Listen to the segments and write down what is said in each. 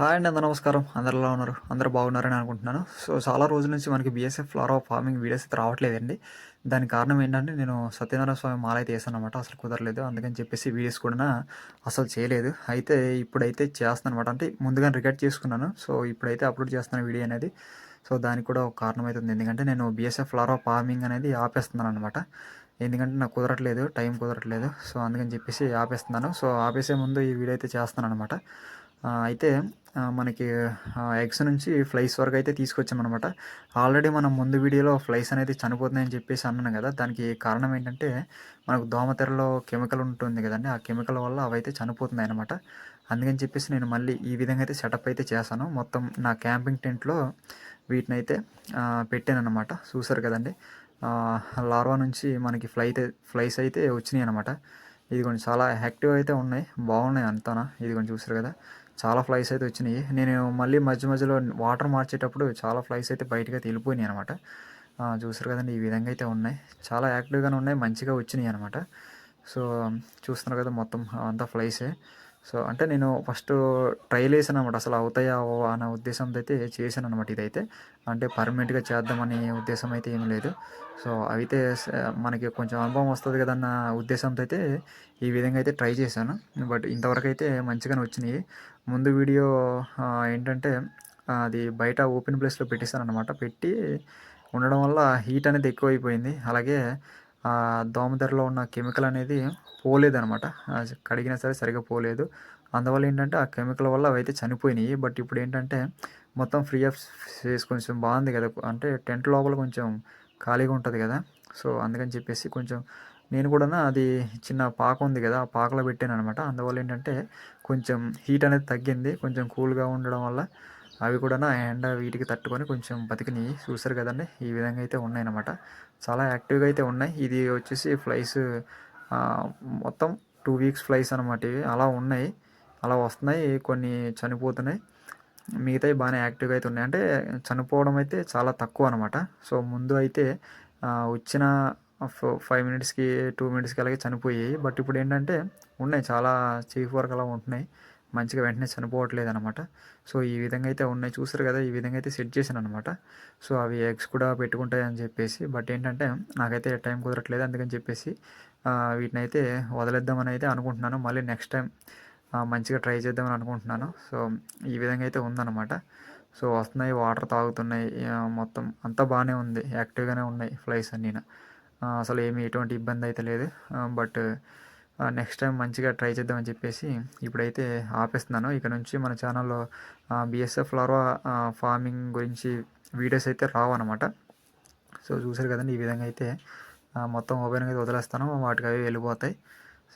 Hi అండి అందరూ నమస్కారం. అందరిలో ఉన్నారు? అందరూ బాగున్నారని అనుకుంటున్నాను. సో చాలా రోజుల నుంచి మనకి బీఎస్ఎఫ్ ఫ్లారా ఫార్మింగ్ వీడియోస్ అయితే రావట్లేదండి. దానికి కారణం ఏంటంటే నేను సత్యనారాయణ స్వామి మాల అయితే వేసాను అనమాట అసలు కుదరలేదు. అందుకని చెప్పేసి వీడియోస్ కూడా అసలు చేయలేదు. అయితే ఇప్పుడైతే చేస్తాను అనమాట అంటే ముందుగా రికార్డ్ చేసుకున్నాను. సో ఇప్పుడైతే అప్లోడ్ చేస్తున్నాను వీడియో అనేది. సో దానికి కూడా ఒక కారణం అయితే ఉంది. ఎందుకంటే నేను బీఎస్ఎఫ్ ఫ్లారా ఫార్మింగ్ అనేది ఆపేస్తున్నాను అనమాట ఎందుకంటే నాకు కుదరట్లేదు. టైం కుదరట్లేదు. సో అందుకని చెప్పేసి ఆపేస్తున్నాను. సో ఆపేసే ముందు ఈ వీడియో అయితే చేస్తున్నాను అనమాట అయితే మనకి ఎగ్స్ నుంచి ఫ్లైస్ వరకు అయితే తీసుకొచ్చామన్నమాట. ఆల్రెడీ మనం ముందు వీడియోలో ఫ్లైస్ అనేది చనిపోతున్నాయని చెప్పేసి అన్నాను కదా దానికి కారణం ఏంటంటే మనకు దోమతెరలో కెమికల్ ఉంటుంది కదండి ఆ కెమికల్ వల్ల అవైతే చనిపోతున్నాయి అనమాట అందుకని చెప్పేసి నేను మళ్ళీ ఈ విధంగా అయితే సెటప్ అయితే చేశాను. మొత్తం నా క్యాంపింగ్ టెంట్లో వీటిని అయితే పెట్టాను అనమాట చూసారు కదండి లార్వా నుంచి మనకి ఫ్లై ఫ్లైస్ అయితే వచ్చినాయి అనమాట ఇది కొంచెం చాలా యాక్టివ్ అయితే ఉన్నాయి. బాగున్నాయి అంతానా? ఇది కొంచెం చూసారు కదా? చాలా ఫ్లైస్ అయితే వచ్చినాయి. నేను మళ్ళీ మధ్య మధ్యలో వాటర్ మార్చేటప్పుడు చాలా ఫ్లైస్ అయితే బయటకు అయితే వెళ్ళిపోయినాయి అనమాట చూసారు కదండి ఈ విధంగా అయితే ఉన్నాయి. చాలా యాక్టివ్గానే ఉన్నాయి మంచిగా వచ్చినాయి అనమాట సో చూస్తున్నారు కదా మొత్తం అంతా ఫ్లైసే. సో అంటే నేను ఫస్ట్ ట్రైల్ వేసాను అనమాట అసలు అవుతాయా అనే ఉద్దేశంతో అయితే చేశాను అనమాట ఇదైతే. అంటే పర్మనెంట్గా చేద్దామనే ఉద్దేశం అయితే ఏం లేదు. సో అయితే మనకి కొంచెం అనుభవం వస్తుంది కదన్న ఉద్దేశంతో అయితే ఈ విధంగా అయితే ట్రై చేశాను. బట్ ఇంతవరకు అయితే మంచిగానే వచ్చినాయి. ముందు వీడియో ఏంటంటే అది బయట ఓపెన్ ప్లేస్లో పెట్టేశాను అనమాట పెట్టి ఉండడం వల్ల హీట్ అనేది ఎక్కువ అయిపోయింది అలాగే ఆ దోమతెరలో ఉన్న కెమికల్ అనేది పోలేదనమాట కడిగినా సరే సరిగా పోలేదు. అందువల్ల ఏంటంటే ఆ కెమికల్ వల్ల అవైతే చనిపోయినాయి. బట్ ఇప్పుడు ఏంటంటే మొత్తం ఫ్రీ ఆఫ్ స్పేస్ కొంచెం బాగుంది కదా. అంటే టెంట్ లోపల కొంచెం ఖాళీగా ఉంటుంది కదా. సో అందుకని చెప్పేసి కొంచెం నేను కూడా అది చిన్న పాక ఉంది కదా ఆ పాకలో పెట్టాను అనమాట అందువల్ల ఏంటంటే కొంచెం హీట్ అనేది తగ్గింది. కొంచెం కూల్గా ఉండడం వల్ల అవి కూడా హ్యాండ్ వీటికి తట్టుకొని కొంచెం బతికినాయి చూసారు కదండి? ఈ విధంగా అయితే ఉన్నాయన్నమాట. చాలా యాక్టివ్గా అయితే ఉన్నాయి. ఇది వచ్చేసి ఫ్లైస్ మొత్తం టూ వీక్స్ ఫ్లైస్ అనమాట ఇవి. అలా ఉన్నాయి. అలా వస్తున్నాయి. కొన్ని చనిపోతున్నాయి. మిగతాయి బాగానే యాక్టివ్గా అయితే ఉన్నాయి. అంటే చనిపోవడం అయితే చాలా తక్కువ అనమాట సో ముందు అయితే వచ్చిన ఫైవ్ మినిట్స్కి టూ మినిట్స్కి అలాగే చనిపోయాయి. బట్ ఇప్పుడు ఏంటంటే ఉన్నాయి. చాలా చీఫ్ వర్క్ అలా ఉంటున్నాయి. మంచిగా వెంటనే చనిపోవట్లేదు అనమాట సో ఈ విధంగా అయితే ఉన్నాయి చూసారు కదా ఈ విధంగా అయితే సెట్ చేశాను అనమాట సో అవి ఎగ్స్ కూడా పెట్టుకుంటాయి అని చెప్పేసి బట్ ఏంటంటే నాకైతే టైం కుదరట్లేదు అందుకని చెప్పేసి వీటిని అయితే వదిలేద్దామని అయితే అనుకుంటున్నాను. మళ్ళీ నెక్స్ట్ టైం మంచిగా ట్రై చేద్దామని అనుకుంటున్నాను. సో ఈ విధంగా అయితే ఉందన్నమాట. సో వస్తున్నాయి వాటర్ తాగుతున్నాయి మొత్తం అంతా బాగానే ఉంది. యాక్టివ్గానే ఉన్నాయి ఫ్లైస్ అన్నీ అసలు ఏమి ఎటువంటి ఇబ్బంది అయితే లేదు బట్ నెక్స్ట్ టైం మంచిగా ట్రై చేద్దామని చెప్పేసి ఇప్పుడైతే ఆపేస్తున్నాను. ఇక నుంచి మన ఛానల్లో బిఎస్ఎఫ్ లార్వా ఫార్మింగ్ గురించి వీడియోస్ అయితే రావన్నమాట. సో చూసారు కదండి ఈ విధంగా అయితే మొత్తం ఓపెన్గా అయితే వదిలేస్తాను. వాటికి అవి వెళ్ళిపోతాయి.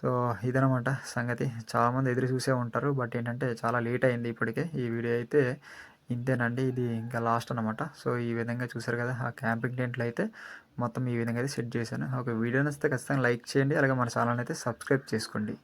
సో ఇదనమాట సంగతి. చాలామంది ఎదురు చూసే ఉంటారు బట్ ఏంటంటే చాలా లేట్ అయింది ఇప్పటికే. ఈ వీడియో అయితే ఇంతేనండి ఇది ఇంకా లాస్ట్ అనమాట సో ఈ విధంగా చూసారు కదా ఆ క్యాంపింగ్ టెంట్లు అయితే మొత్తం ఈ విధంగా అయితే సెట్ చేశాను. ఒక వీడియో నచ్చితే ఖచ్చితంగా లైక్ చేయండి అలాగే మన ఛానల్ అయితే సబ్స్క్రైబ్ చేసుకోండి.